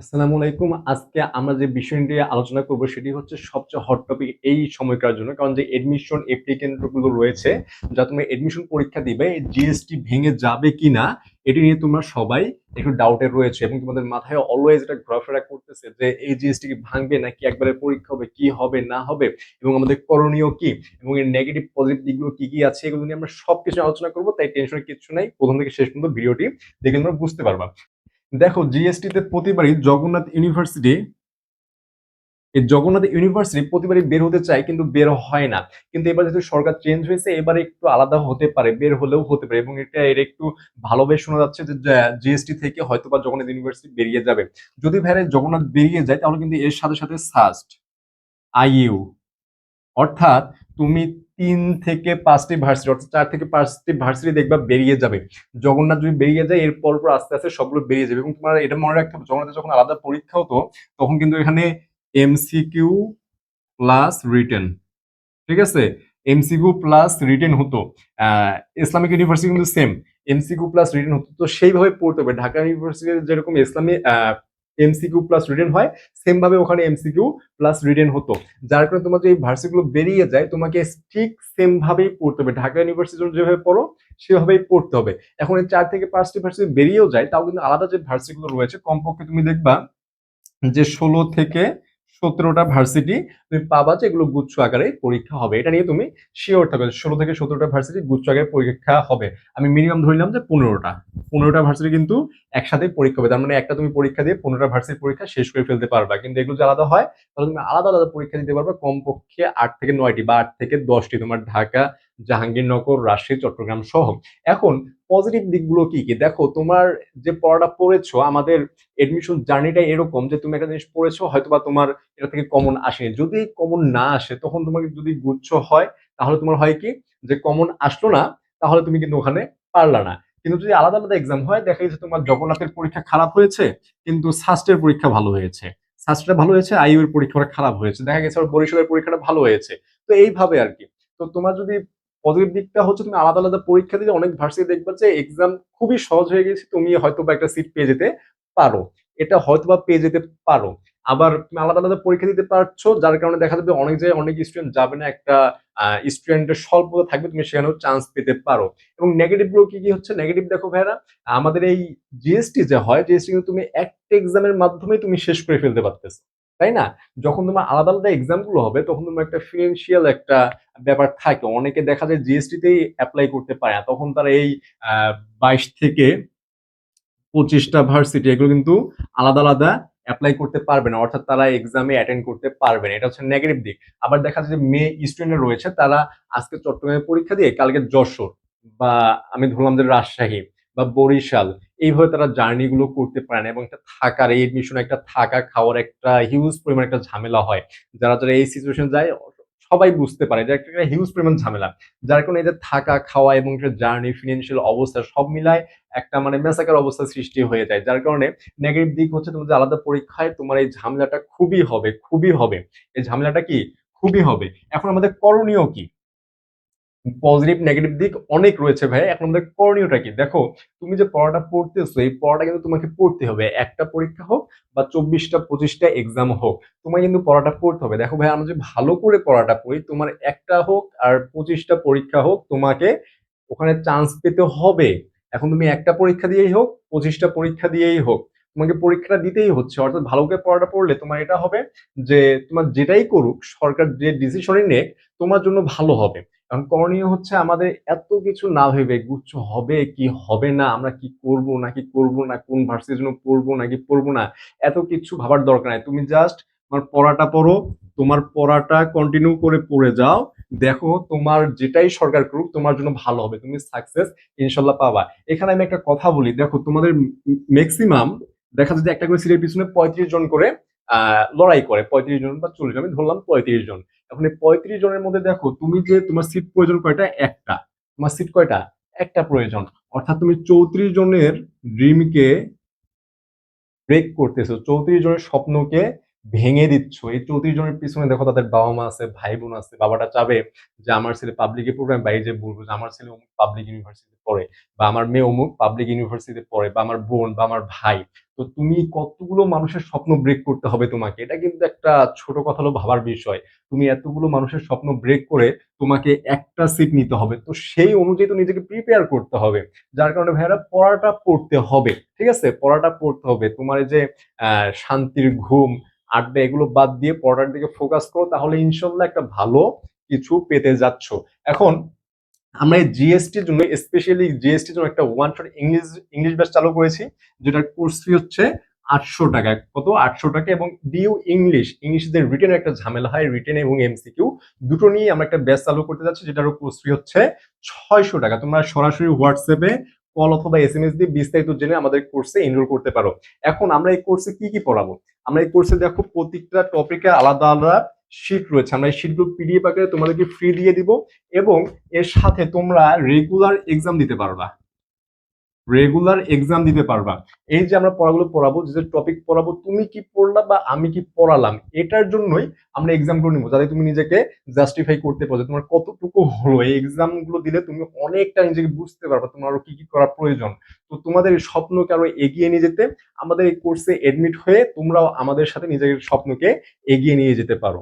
আসসালামু আলাইকুম। আজকে আমরা যে বিষয় নিয়ে আলোচনা করব সেটি হচ্ছে সবচেয়ে হট টপিক এই সময়কার জন্য। কারণ যে এডমিশন অ্যাপ্লিকেন্টগুলো রয়েছে, যা তুমি এডমিশন পরীক্ষা দিবে জিএসটি ভেঙে যাবে কিনা, এটি নিয়ে তোমরা সবাই একটু ডাউটে রয়েছে এবং তোমাদের মাথায় অলওয়েজ এটা ঘোরাফেরা করতেছে যে এই জিএসটি কি ভাঙবে নাকি একবারে পরীক্ষা হবে, কি হবে, না হবে এবং আমাদের করণীয় কি এবং এর নেগেটিভ পজিটিভ দিকগুলো কি কি আছে, এগুলো নিয়ে আমরা সবকিছু আলোচনা করব, তাই টেনশনের কিছু নাই। প্রথম থেকে শেষ পর্যন্ত ভিডিওটি দেখে তোমরা বুঝতে পারবা। দেখো জিএসটি তে প্রতিবারই জগন্নাথ ইউনিভার্সিটি, এই জগন্নাথ ইউনিভার্সিটি প্রতিবারই বের হতে চায়, কিন্তু বের হয় না। কিন্তু এবার যেহেতু সরকার চেঞ্জ হয়েছে, এবারে একটু আলাদা হতে পারে, বের হলেও হতে পারে। এবং এটা এর একটু ভালোভাবে শোনা যাচ্ছে যে জিএসটি থেকে হয়তো বা জগন্নাথ ইউনিভার্সিটি বেরিয়ে যাবে। যদি ভাইরে জগন্নাথ বেরিয়ে যায়, তাহলে কিন্তু এর সাথে সাথে সাস্ট আইইউ অর্থাৎ তুমি তিন থেকে পাঁচটি ভার্সিটি অর্থাৎ চার থেকে পাঁচটি ভার্সিটি দেখবা বেরিয়ে যাবে। জগন্নাথ যদি বেরিয়ে যায়, এরপর পর আস্তে আস্তে সবগুলো বেরিয়ে যাবে। এবং তোমার এটা মনে রাখতে হবে জগন্নাথে যখন আলাদা পরীক্ষা হতো, তখন কিন্তু এখানে এমসিকিউ প্লাস রিটেন ঠিক আছে? এমসিকিউ প্লাস রিটেন হতো। ইসলামিক ইউনিভার্সিটি কিন্তু সেম এমসিকিউ প্লাস রিটেন হতো। তো সেইভাবে পড়তে হবে। ঢাকা ইউনিভার্সিটি যেরকম ইসলামী এমসিকিউ প্লাস রিটেন হয় সেম ভাবে ওখানে এমসিকিউ প্লাস রিটেন হতো। যার কারণে তোমার যে এই ভার্সিগুলো বেরিয়ে যায়, তোমাকে ঠিক সেম ভাবেই পড়তে হবে। ঢাকা ইউনিভার্সিটির যেভাবে পড়ো, সেভাবেই পড়তে হবে। এখন এই চার থেকে পাঁচটি ভার্সিটি বেরিয়েও যায়, তাও কিন্তু আলাদা যে ভার্সিগুলো রয়েছে, কমপক্ষে তুমি দেখবা যে ষোলো থেকে সতেরোটা ভার্সিটি তুমি পাবা যে এগুলো গুচ্ছ আকারে পরীক্ষা হবে। এটা নিয়ে তুমি শিওর থাকবে ষোলো থেকে সতেরোটা ভার্সিটি গুচ্ছ আকারে পরীক্ষা হবে। আমি মিনিমাম ধরলাম যে পনেরোটা। পনেরোটা ভার্সিটি কিন্তু একসাথে পরীক্ষা হবে। তার মানে একটা তুমি পরীক্ষা দিয়ে পনেরোটা ভার্সিটির পরীক্ষা শেষ করে ফেলতে পারবা। কিন্তু এগুলো যে আলাদা হয়, তাহলে তুমি আলাদা আলাদা পরীক্ষা দিতে পারবে কমপক্ষে আট থেকে নয়টি বা আট থেকে দশটি। তোমার ঢাকা, জাহাঙ্গীরনগর, রাজশাহী, চট্টগ্রাম সহ। এখন পজিটিভ দিকগুলো কি কি? দেখো, তোমার যে পড়াটা পড়েছো, আমাদের এডমিশন জার্নিটা এরকম যে তুমি একটা জিনিস পড়েছো, হয়তোবা তোমার এটা থেকে কমন আসেনি। যদি কমন না আসে, তখন তোমাকে যদি গুচ্ছ হয়, তাহলে তোমার হয় কি? যে কমন আসলো না, তাহলে তুমি কিন্তু ওখানে পারলা না। কিন্তু যদি আলাদা আলাদা এক্সাম হয়, দেখা গেছে তোমার জগন্নাথের পরীক্ষা খারাপ হয়েছে, কিন্তু সাস্টের পরীক্ষা ভালো হয়েছে। সাস্টটা ভালো হয়েছে আইইউ এর পরীক্ষাটা খারাপ হয়েছে। দেখা গেছে আবার বরিশালের পরীক্ষাটা ভালো হয়েছে। তো এইভাবে আর কি। তো তোমার যদি পজিটিভ দিকটা হচ্ছে তুমি আলাদা আলাদা পরীক্ষা দিলে অনেক ভার্সিটি দেখবে যে এক্সাম খুবই সহজ হয়ে গেছে, তুমি হয়তো বা একটা সিট পেয়ে যেতে পারো। এটা হয়তো বা পেয়ে যেতে পারো। আবার তুমি আলাদা আলাদা পরীক্ষা দিতে পারছ, যার কারণে দেখা যাবে অনেক জায়গায় অনেক স্টুডেন্ট যাবে না, একটা স্টুডেন্টের স্বল্পতা থাকবে, তুমি সেখানেও চান্স পেতে পারো। এবং নেগেটিভগুলো কি কি হচ্ছে? নেগেটিভ দেখো ভাইরা আমাদের এই জিএসটি যে হয় জিএসটি কিন্তু তুমি একটা এক্সামের মাধ্যমে তুমি শেষ করে ফেলতে পারতেছো। তাই না? যখন তোমার আলাদা আলাদা এক্সামগুলো হবে, তখন তোমার একটা ফিনান্সিয়াল একটা ব্যাপার থাকে। অনেকে দেখা যায় জিএসটি তেই অ্যাপ্লাই করতে পারে না। তখন তারা এই বাইশ থেকে পঁচিশটা ভার্সিটি এগুলো কিন্তু আলাদা আলাদা অ্যাপ্লাই করতে পারবে না। অর্থাৎ তারা এক্সামে অ্যাটেন্ড করতে পারবে না। এটা হচ্ছে নেগেটিভ দিক। আবার দেখা যায় যে মেয়ে স্টুডেন্ট রয়েছে, তারা আজকে চট্টগ্রামে পরীক্ষা দিয়ে, কালকে যশোর বা আমি ধরলাম যে রাজশাহী। বা বরিশাল, এইভাবে তারা জার্নি গুলো করতে পারে না এবং একটা থাকার, এই এডমিশন একটা থাকা খাওয়ার একটা হিউজ পরিমাণ একটা ঝামেলা হয়। যারা যারা এই সিচুয়েশন যায়, সবাই বুঝতে পারে যে একটা হিউজ পরিমাণ ঝামেলা। যার কারণে এদের থাকা, খাওয়া এবং জার্নি ফিনান্সিয়াল অবস্থা সব মিলায় একটা মানে মেসাকার অবস্থা সৃষ্টি হয়ে যায়। যার কারণে নেগেটিভ দিক হচ্ছে তোমাদের আলাদা পরীক্ষায় তোমার এই ঝামেলাটা খুবই হবে খুবই হবে। এই ঝামেলাটা কি? খুবই হবে। এখন আমাদের করণীয় কি? পজিটিভ নেগেটিভ দিক অনেক রয়েছে ভাই। এখন আমাদের করণীয়টা কি? দেখো, তুমি যে পড়াটা পড়তেছো, এই পড়াটা কিন্তু তোমাকে পড়তে হবে। একটা পরীক্ষা হোক বা চব্বিশটা, পঁচিশটা এক্সাম হোক তোমার কিন্তু পড়াটা পড়তে হবে। দেখো ভাই, আমরা যে ভালো করে পড়াটা পড়ি, তোমার একটা হোক আর পঁচিশটা পরীক্ষা হোক, তোমাকে ওখানে চান্স পেতে হবে। এখন তুমি একটা পরীক্ষা দিয়েই হোক, পঁচিশটা পরীক্ষা দিয়েই হোক, তোমাকে পরীক্ষাটা দিতেই হচ্ছে। অর্থাৎ ভালো করে পড়াটা পড়লে তোমার এটা হবে যে, তোমার যেটাই করুক, সরকার যে ডিসিশনই নেক, তোমার জন্য ভালো হবে। কারণ করণীয় হচ্ছে আমাদের এত কিছু না ভেবে গুচ্ছ হবে কি হবে না, আমরা কি করব, নাকি করব না, কোন ভার্সিটির জন্য পড়ব, নাকি পড়ব না, এত কিছু ভাবার দরকার নাই। তুমি জাস্ট তোমার পড়াটা পড়ো, তোমার পড়াটা কন্টিনিউ করে পড়ে যাও, দেখো তোমার যেটাই সরকার করুক, তোমার জন্য ভালো হবে, তুমি সাকসেস ইনশাল্লাহ পাবা। এখানে আমি একটা কথা বলি, দেখো তোমাদের ম্যাক্সিমাম দেখা যায় একটা করে সিটের পিছনে পঁয়ত্রিশ জন করে লড়াই করে, পঁয়ত্রিশ জন বা চল্লিশ জন, আমি ধরলাম পঁয়ত্রিশ জন। এখন এই পঁয়ত্রিশ জনের মধ্যে দেখো, তুমি যে তোমার সিট প্রয়োজন কয়টা? একটা। তোমার সিট কয়টা? একটা প্রয়োজন। অর্থাৎ তুমি চৌত্রিশ জনের ড্রিমকে ব্রেক করতেছো, চৌত্রিশ জনের স্বপ্নকে ভেঙে দিচ্ছ। এই চৌত্রিশ জনের পিছনে দেখো তাদের বাবা মা আছে ভাই বোন আছে, বাবাটা চাবে যে আমার ছেলে পাবলিকে পড়বে আমি বাইরে যে বলব যে আমার ছেলে অমুক পাবলিক ইউনিভার্সিটি পড়ে বা আমার মেয়ে অমুক পাবলিক ইউনিভার্সিটিতে পড়ে বা আমার বোন বা আমার ভাই। তো তুমি কতগুলো মানুষের স্বপ্ন ব্রেক করতে হবে তোমাকে? এটা কিন্তু একটা ছোট কথা হলো ভাবার বিষয়। তুমি এতগুলো মানুষের স্বপ্ন ব্রেক করে তোমাকে একটা সিট নিতে হবে। তো সেই অনুযায়ী তো নিজেকে প্রিপেয়ার করতে হবে। যার কারণে ভাইয়ারা পড়াটা পড়তে হবে, ঠিক আছে? পড়াটা পড়তে হবে। তোমার এই যে শান্তির ঘুম আড্ডা এগুলো বাদ দিয়ে পড়ার দিকে ফোকাস করো, তাহলে ইনশাল্লাহ একটা ভালো কিছু পেতে যাচ্ছ। এখন আমরা এই জিএসটির জন্য স্পেশালি জিএসটির জন্য একটা one shot English English batch চালু করেছি, যেটার কোর্স ফি হচ্ছে আটশো টাকা। কত? আটশো টাকা এবং ডিউ ইংলিশ ইংলিশদের রিটেন একটা ঝামেলা হয় রিটেন এবং এমসিকিউ দুটো নিয়ে আমরা একটা ব্যাচ চালু করতে যাচ্ছি যেটার কোর্স ফি হচ্ছে ছয়শো টাকা। তোমরা সরাসরি হোয়াটসঅ্যাপে কল অথবা এস এম এস দিয়ে বিস্তারিত জেনে আমাদের কোর্সে এনরোল করতে পারো। এখন আমরা এই কোর্সে কি কি পড়াবো? আমরা এই কোর্সে দেখো প্রত্যেকটা টপিকে আলাদা আলাদা শিট রয়েছে। আমরা এই শিটগুলো পিডিএফ আকারে তোমাদেরকে ফ্রি দিয়ে দিব এবং এর সাথে তোমরা রেগুলার এক্সাম দিতে পারবা রেগুলার এক্সাম দিতে পারবা। এই যে আমরা পড়াগুলো পড়াবো, যে টপিক পড়াবো, তুমি কি পড়লা বা আমি কি পড়ালাম, এটার জন্যই আমরা এক্সামগুলো নিবো, যাতে তুমি নিজেকে জাস্টিফাই করতে পারো তোমার কতটুকু হলো। এই এক্সামগুলো দিলে তুমি অনেকটা নিজেকে বুঝতে পারবে তোমার আরও কি কি করা প্রয়োজন। তো তোমাদের স্বপ্নকে আরও এগিয়ে নিয়ে যেতে, আমাদের এই কোর্সে এডমিট হয়ে তোমরাও আমাদের সাথে নিজের স্বপ্নকে এগিয়ে নিয়ে যেতে পারো।